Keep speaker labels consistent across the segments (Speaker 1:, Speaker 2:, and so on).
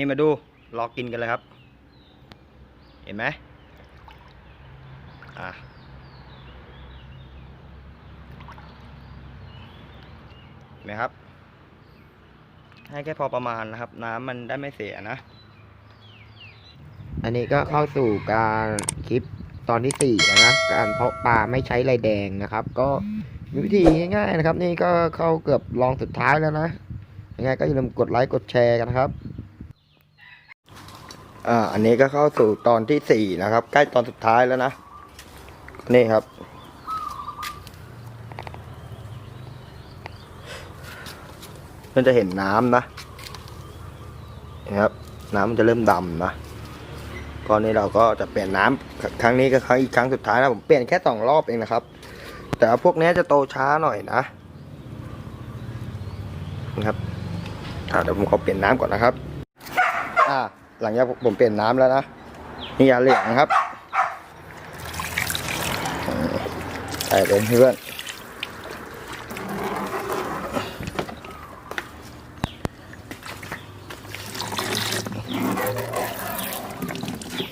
Speaker 1: นี่มาดูรอกินกันเลยครับ เห็นไหมอะเห็นไหมครับ ให้แค่พอประมาณนะครับ น้ำมันได้ไม่เสียนะ
Speaker 2: อันนี้ก็เข้าสู่การคลิปตอนที่สี่แล้วนะการเพาะปลาไม่ใช้ไรแดงนะครับ ก็มีวิธีง่ายๆนะครับ นี่ก็เข้าเกือบลองสุดท้ายแล้วนะยังไงก็อย่าลืมกดไลค์กดแชร์กันนะครับ
Speaker 1: อ่า อันนี้ก็เข้าสู่ตอนที่สี่นะครับ ใกล้ตอนสุดท้ายแล้วนะ นี่ครับ มันจะเห็นน้ำนะนะครับ น้ำมันจะเริ่มดำนะก่อนนี้เราก็จะเปลี่ยนน้ำครั้งนี้ก็ครั้งอีกครั้งสุดท้ายนะผมเปลี่ยนแค่สองรอบเองนะครับ แต่ว่าพวกนี้จะโตช้าหน่อยนะนะครับเดี๋ยวผมขอเปลี่ยนน้ำก่อนนะครับ หลังจากผมเปลี่ยนน้ำแล้วนะนี่ยาเหลืองครับใส่เลยเพื่อน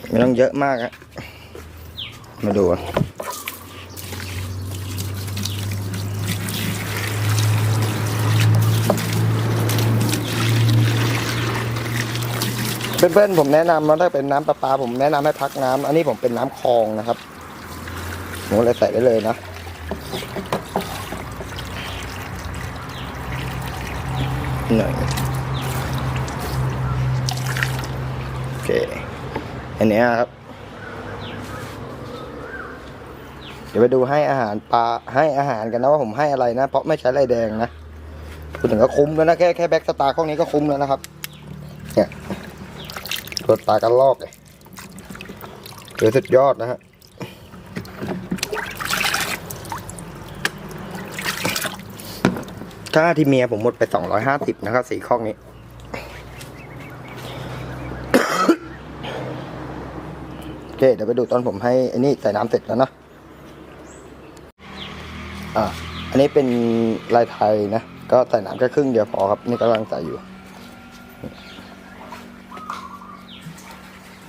Speaker 1: ไม่ต้องเยอะมากอะมาดูอะ เพื่อนๆผมแนะนำว่าถ้าเป็นน้ำประปา ผมแนะนำให้พักน้ำอันนี้ผมเป็นน้ำคลองนะครับผมเลยใส่ได้เลยนะหน่อยโอเคอันนี้ครับ เดี๋ยวไปดูให้อาหารปลาให้อาหารกันนะว่าผมให้อะไรนะ เพราะไม่ใช้ไรแดงนะพูดถึงก็คุ้มแล้วนะแค่แค่แบ็กสตาร์ข้อนี้ก็คุ้มแล้วนะครับเนี่ย ตัวปลากันลอกเลยเดี๋ยวสุดยอดนะฮะค่าที่เมียผมหมดไปสองร้อยห้าสิบนะครับสี่ข้องนี้ โอเค เดี๋ยวไปดูตอนผมให้อันนี้ใส่น้ำเสร็จแล้วนะอ่าอันนี้เป็นลายไทยนะ ก็ใส่น้ำแค่ครึ่งเดียวพอครับ นี่กำลังใส่อยู่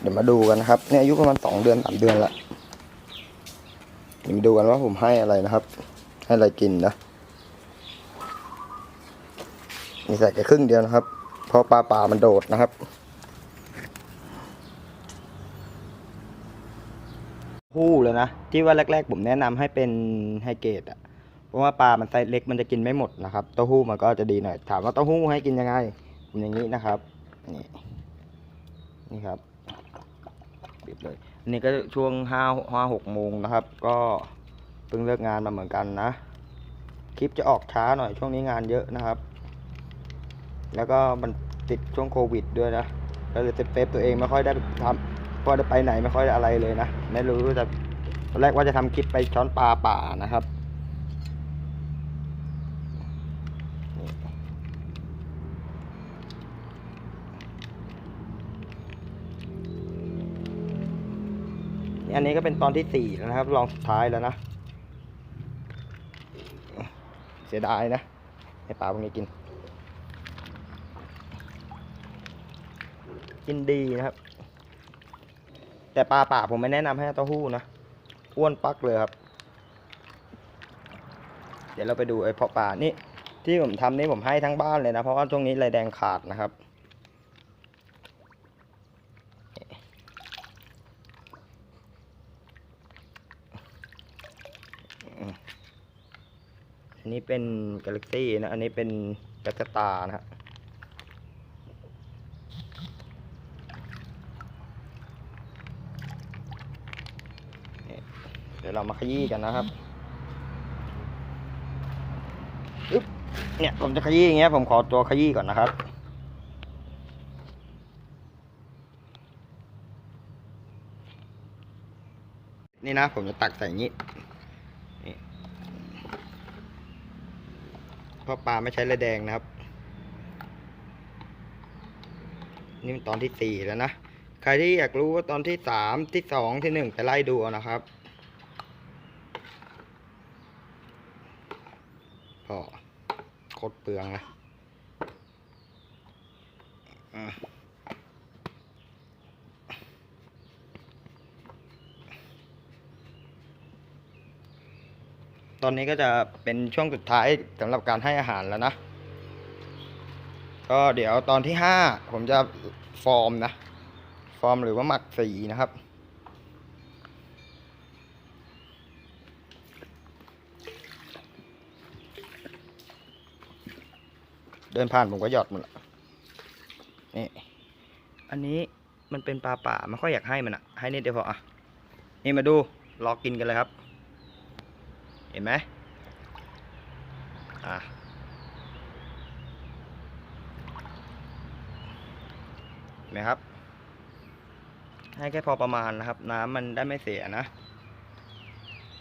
Speaker 1: เดี๋ยวมาดูกันนะครับเนี่ยอายุประมาณสองเดือนสามเดือนละเดี๋ยวมาดูกันว่าผมให้อะไรนะครับ ให้อะไรกินนะนี่ใส่แค่ครึ่งเดียวนะครับ เพราะปลาป่ามันโดดนะครับ คู่เลยนะ ที่ว่าแรก ๆ ผมแนะนำให้เป็นไฮเกรดอะเพราะว่าปลามันไซส์เล็กมันจะกินไม่หมดนะครับ เต้าหู้มันก็จะดีหน่อย ถามว่าเต้าหู้ให้กินยังไงผมอย่างนี้นะครับ นี่ นี่ครับ ปิดเลยนี่ก็ช่วงห้าห้าหกโมงนะครับ ก็เพิ่งเลิกงานมาเหมือนกันนะ คลิปจะออกช้าหน่อยช่วงนี้งานเยอะนะครับ แล้วก็มันติดช่วงโควิดด้วยนะก็เลยเซฟตัวเองไม่ค่อยได้ทำเพราะได้ไปไหนไม่ค่อยได้อะไรเลยนะไม่รู้จะตอนแรกว่าจะทำคลิปไปช้อนปลาป่านะครับนี่ อันนี้ก็เป็นตอนที่สี่แล้วนะครับ ลองสุดท้ายแล้วนะ เสียดายนะ ให้ปลาพวกนี้กิน กินดีนะครับ แต่ปลาป่าผมไม่แนะนำให้เต้าหู้นะ อ้วนปักเลยครับ เดี๋ยวเราไปดูไอ้เพาะปลานี่ที่ผมทำนี่ผมให้ทั้งบ้านเลยนะ เพราะว่าช่วงนี้ไรแดงขาดนะครับ อันนี้เป็นกาแล็กซี่นะ อันนี้เป็นแบ็กตานะฮะเดี๋ยวเรามาขยี้กันนะครับอึ๊บเนี่ยผมจะขยี้อย่างเงี้ย ผมขอตัวขยี้ก่อนนะครับนี่นะผมจะตักใส่อย่างนี้ เพราะปลาไม่ใช้ระแดงนะครับ นี่เป็นตอนที่สี่แล้วนะ ใครที่อยากรู้ว่าตอนที่สามที่สองที่หนึ่งไปไล่ดูนะครับพอโคตรเปลืองนะอะ ตอนนี้ก็จะเป็นช่วงสุดท้ายสำหรับการให้อาหารแล้วนะ ก็เดี๋ยวตอนที่ห้าผมจะฟอร์มนะ ฟอร์มหรือว่าหมักสีนะครับ เดินผ่านผมก็หยอดหมดละนี่อันนี้มันเป็นปลาป่าไม่ค่อยอยากให้มันอะให้นิดเดียวพออะนี่มาดูรอกินกันเลยครับ ห็นไหมอะนไหมครับ ให้แค่พอประมาณนะครับ น้ำมันได้ไม่เสียนะ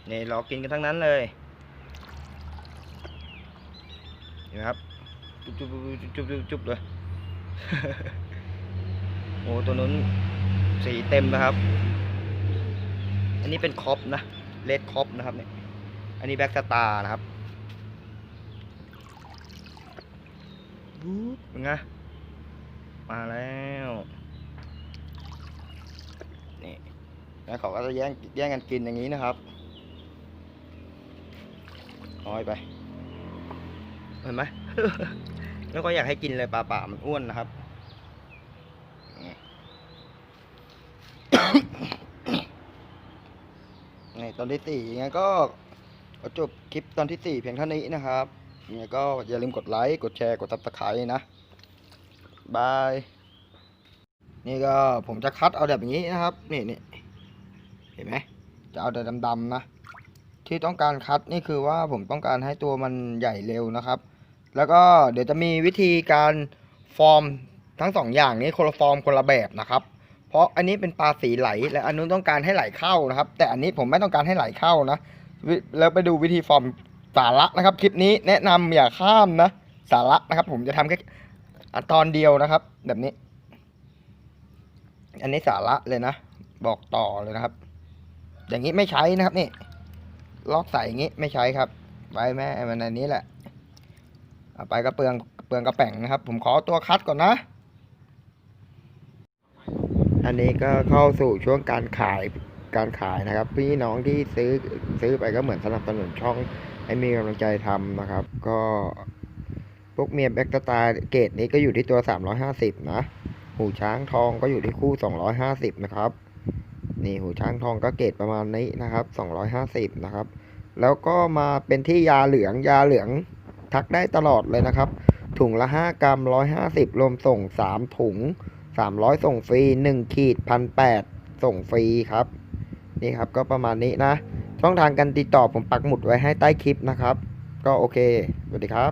Speaker 1: นี่รอกินกันทั้งนั้นเลยเห็นไหมครับจุ๊บจุบจุบจุบจุบเลยโอ้ตัวนู้นสีเต็มนะครับ อันนี้เป็นคอปนะเลดคอปนะครับเนี่ย อันนี้แบ็กสตาร์นะครับบู๊บเป็นไง มาแล้วนี่แล้วเขาก็จะแย่งแย่งกันกินอย่างนี้นะครับน้อยไป เห็นไหมไม่ค่อยอยากให้กินเลยปลาป่ามันอ้วนนะครับในตอนที่สี่ยังไง ก็จบคลิปตอนที่สี่เพียงเท่านี้นะครับยังไงก็อย่าลืมกดไลค์กดแชร์กดซับสไครต์นะบายนี่ก็ผมจะคัดเอาแบบนี้นะครับนี่นี่เห็นไหมจะเอาแต่ดำๆนะ ที่ต้องการคัดนี่คือว่าผมต้องการให้ตัวมันใหญ่เร็วนะครับ แล้วก็เดี๋ยวจะมีวิธีการฟอร์มทั้งสองอย่างนี้คนละฟอร์มคนละแบบนะครับ เพราะอันนี้เป็นปลาสีไหล และอันนู้นต้องการให้ไหลเข้านะครับ แต่อันนี้ผมไม่ต้องการให้ไหลเข้านะ แล้วไปดูวิธีฟอร์มสาระนะครับ คลิปนี้แนะนำอย่าข้ามนะ สาระนะครับ ผมจะทำแค่ตอนเดียวนะครับ แบบนี้ อันนี้สาระเลยนะ บอกต่อเลยนะครับ อย่างนี้ไม่ใช้นะครับนี่ ลอกใส่อย่างนี้ไม่ใช้ครับไว้แม่มันอันนี้แหละเอาไปก็เปลืองเปลืองกระแป่งนะครับ ผมขอตัวคัดก่อนนะ อันนี้ก็เข้าสู่ช่วงการขาย การขายนะครับ พี่น้องที่ซื้อซื้อไปก็เหมือนสนับสนุนช่องให้มีกำลังใจทำนะครับ ก็พวกเมียแบ็กตาเกรดนี้ก็อยู่ที่ตัว 350 นะ หูช้างทองก็อยู่ที่คู่ 250 นะครับ นี่หูช้างทองก็เกรดประมาณนี้นะครับ 250 นะครับ แล้วก็มาเป็นที่ยาเหลืองยาเหลืองทักได้ตลอดเลยนะครับ ถุงละ 5 กรัม 150 รวมส่ง 3 ถุง 300 ส่งฟรี 1 ขีด 1,800 ส่งฟรีครับ นี่ครับก็ประมาณนี้นะ ช่องทางการติดต่อผมปักหมุดไว้ให้ใต้คลิปนะครับ ก็โอเคสวัสดีครับ